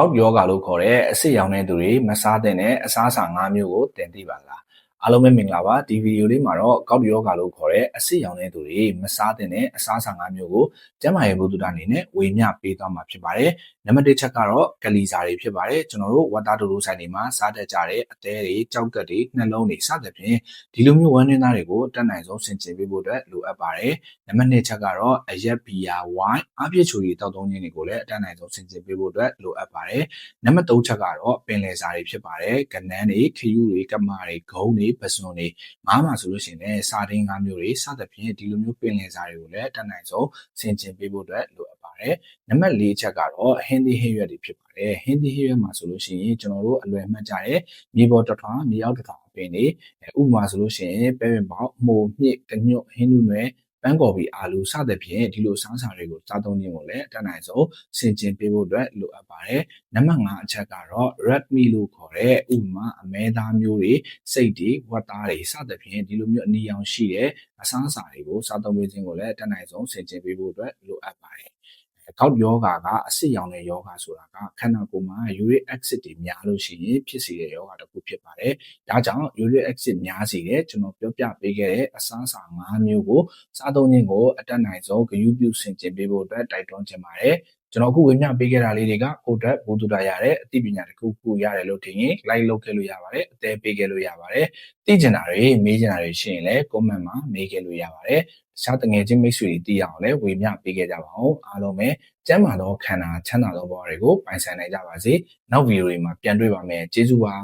ကောက်ယောဂါလို့ခေါ်တဲ့အဆစ်ရောင်တဲ့သူတွေမစားတဲ့အစားအစာ၅မျိုးကိုသင်သိပါလား အားလုံးပဲမင်္ဂလာပါဒီဗီဒီယိုလေးမှာတော့ကောက်ယောဂါလို့ခေါ်တဲ့အဆစ်ရောင်တဲ့သူတွေမစားတဲ့အစားအစာ၅မျိုးကိုကျန်းမာရေးဘုဒ္ဓတာအနေနဲ့ဝေမျှပေးသွားမှာဖြစ်ပါတယ်နံပါတ်1ချက်ကတော့ကလီစာတွေဖြစ်ပါတယ်ကျွန်တော်တို့ဝတ်သားတူတူဆိုင်တွေမှာစားတတ်ကြတဲ့အသေးတွေကြောက်ကက်တွေနှလုံးတွေစသဖြင့်ဒီလိုမျိုးဝမ်းနည်းသားတွေကိုတက်နိုင်ဆုံးဆင်ခြင်ပေးဖို့အတွက်လိုအပ်ပါတယ်နံပါတ်2ချက်ကတော့အရက်ဘီယာဝိုင်းအပြည့်ချိုရီတောက်သုံးခြင်းတွေကိုလည်းအတက်နိုင်ဆုံးဆင်ခြင်ပေးဖို့အတွက်လိုအပ်ပါတယ်နံပါတ်3ချက်ကတော့ပင်လယ်စာတွေဖြစ်ပါတယ်ကနန်းတွေခယူတွေကမာတွေဂုံးတွေပစွန်တွေငါးမှာဆိုလို့ရှိရင်လည်းစာတင်းငါးမျိုးတွေစသဖြင့်ဒီလိုမျိုးပင်လယ်စာတွေကိုလည်းတက်နိုင်ဆုံးဆင်ခြင်ပေးဖို့အတွက်လိုအပ်ပါတယ်နံပါတ်4ချက်ကတော့ဟင်းသီးဟင်းရွက်တွေဖြစ်ပါတယ်ဟင်းသီးဟင်းရွက်မှာဆိုလို့ရှိရင်ကျွန်တော်တို့အလွယ်မှတ်ကြတဲ့မြေပေါ်တစ်ထွာမြေအောက်တစ်ထွာအပင်တွေဥပမာဆိုလို့ရှိရင်ပဲပင်ပေါက်မှုမြစ်ကညွတ်ဟင်းနုနယ် ပန်းကော်ပီအာလူစသဖြင့်ဒီလိုစားစာတွေကိုစားသုံးခြင်းကိုလည်းအတတ်နိုင်ဆုံးဆင်ခြင်ပေးဖို့အတွက်လိုအပ်ပါတယ်။နံပါတ်5အချက်ကတော့ red meat လို့ခေါ်တဲ့ဥပမာအမဲသားမျိုးတွေစိတ်တွေဝက်သားတွေစသဖြင့်ဒီလိုမျိုးအနီရောင်ရှိတဲ့အစားအစာတွေကိုစားသုံးပေးခြင်းကိုလည်းအတတ်နိုင်ဆုံးဆင်ခြင်ပေးဖို့အတွက်လိုအပ်ပါတယ်။ ကောက်ယောဂါကအဆစ်ရောင်တဲ့ယောဂါဆိုတာကခန္ဓာကိုယ်မှာ uric acid တွေများလို့ရှိရင်ဖြစ်စေတဲ့ယောဂါတစ်ခုဖြစ်ပါတယ်။ဒါကြောင့် uric acid များစေတဲ့ကျွန်တော်ပြောပြပေးခဲ့တဲ့အစားအစာ၅မျိုးကိုစားသုံးခြင်းကိုအတက်နိုင်ဆုံးဂရုပြုဆင်ခြင်ပေးဖို့အတွက်တိုက်တွန်းချင်ပါတယ်။ ကျွန်တော်အခုဝေမျှပေးခဲ့တာလေးတွေကကိုယ့်အတွက်ဘုဒ္ဓတာရတဲ့အသိပညာတစ်ခုခုရတယ်လို့ထင်ရင် like လုပ်ခဲ့လို့ရပါတယ်အသေးပေးခဲ့လို့ရပါတယ်သိကျင်တာတွေမေးကျင်တာတွေရှိရင်လည်း comment မှာမေးခဲ့လို့ရပါတယ်တခြားတငယ်ချင်းမိတ်ဆွေတွေသိရအောင်လည်းဝေမျှပေးခဲ့ကြပါအောင်အားလုံးပဲကျမ်းမာသောခန္ဓာချမ်းသာသောဘဝတွေကိုပိုင်ဆိုင်နိုင်ကြပါစေနောက်ဗီဒီယိုတွေမှာပြန်တွေ့ပါမယ်ကျေးဇူးပါ